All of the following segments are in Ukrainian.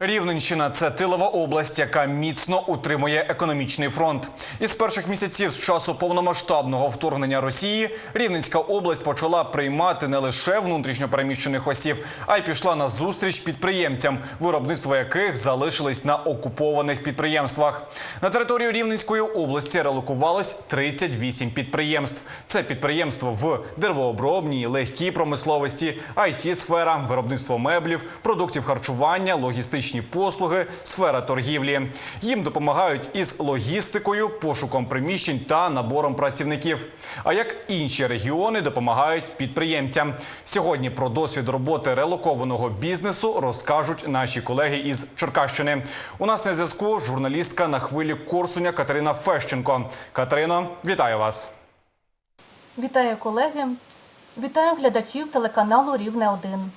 Рівненщина це тилова область, яка міцно утримує економічний фронт. Із перших місяців з часу повномасштабного вторгнення Росії Рівненська область почала приймати не лише внутрішньопереміщених осіб, а й пішла на зустріч підприємцям, виробництво яких залишились на окупованих підприємствах. На територію Рівненської області релокувалось 38 підприємств. Це підприємство в деревообробній, легкій промисловості, it сфера виробництво меблів, продуктів харчування, логістичні послуги, сфера торгівлі. Їм допомагають із логістикою, пошуком приміщень та набором працівників. А як інші регіони допомагають підприємцям. Сьогодні про досвід роботи релокованого бізнесу розкажуть наші колеги із Черкащини. У нас на зв'язку журналістка на хвилі Корсуня Катерина Фещенко. Катерино, вітаю вас. Вітаю колеги, вітаю глядачів телеканалу Рівне 1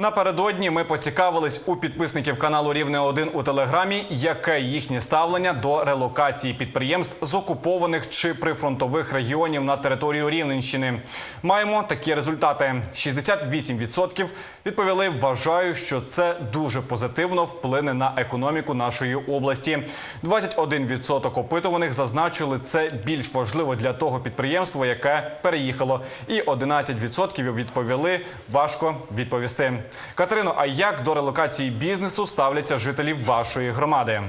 Напередодні ми поцікавились у підписників каналу Рівне 1 у телеграмі, яке їхнє ставлення до релокації підприємств з окупованих чи прифронтових регіонів на територію Рівненщини. Маємо такі результати: 68% відповіли, вважаю, що це дуже позитивно вплине на економіку нашої області. 21% опитуваних зазначили це більш важливо для того підприємства, яке переїхало, і 11% відповіли важко відповісти. Катерино, а як до релокації бізнесу ставляться жителі вашої громади?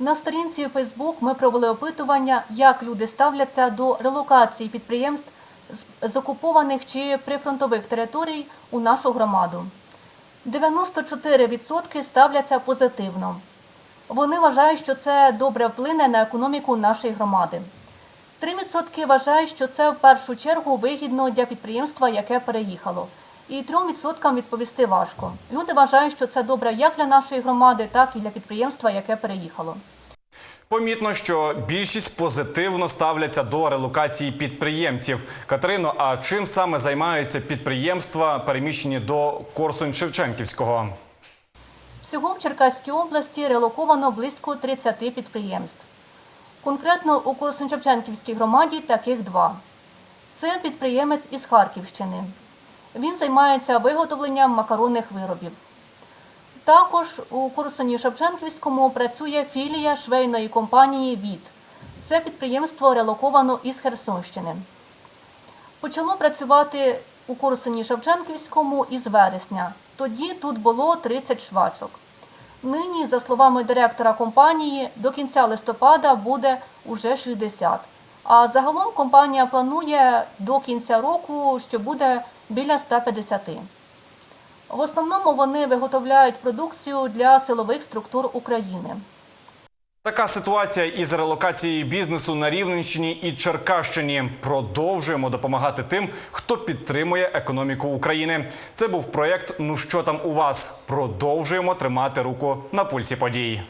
На сторінці Facebook ми провели опитування, як люди ставляться до релокації підприємств з- окупованих чи прифронтових територій у нашу громаду. 94% ставляться позитивно. Вони вважають, що це добре вплине на економіку нашої громади. 3% вважають, що це в першу чергу вигідно для підприємства, яке переїхало. І 3% відповісти важко. Люди вважають, що це добре як для нашої громади, так і для підприємства, яке переїхало. Помітно, що більшість позитивно ставляться до релокації підприємців. Катерино, а чим саме займаються підприємства, переміщені до Корсунь-Шевченківського? Всього в Черкаській області релоковано близько 30 підприємств. Конкретно у Корсунь-Шевченківській громаді таких два. Це підприємець із Харківщини. Він займається виготовленням макаронних виробів. Також у Корсуні Шевченківському працює філія швейної компанії ВІТ. Це підприємство релоковано із Херсонщини. Почало працювати у Корсуні Шевченківському із вересня. Тоді тут було 30 швачок. Нині, за словами директора компанії, до кінця листопада буде уже 60. А загалом компанія планує до кінця року, що буде біля 150. В основному вони виготовляють продукцію для силових структур України. Така ситуація із релокацією бізнесу на Рівненщині і Черкащині. Продовжуємо допомагати тим, хто підтримує економіку України. Це був проєкт Ну що там у вас? Продовжуємо тримати руку на пульсі подій.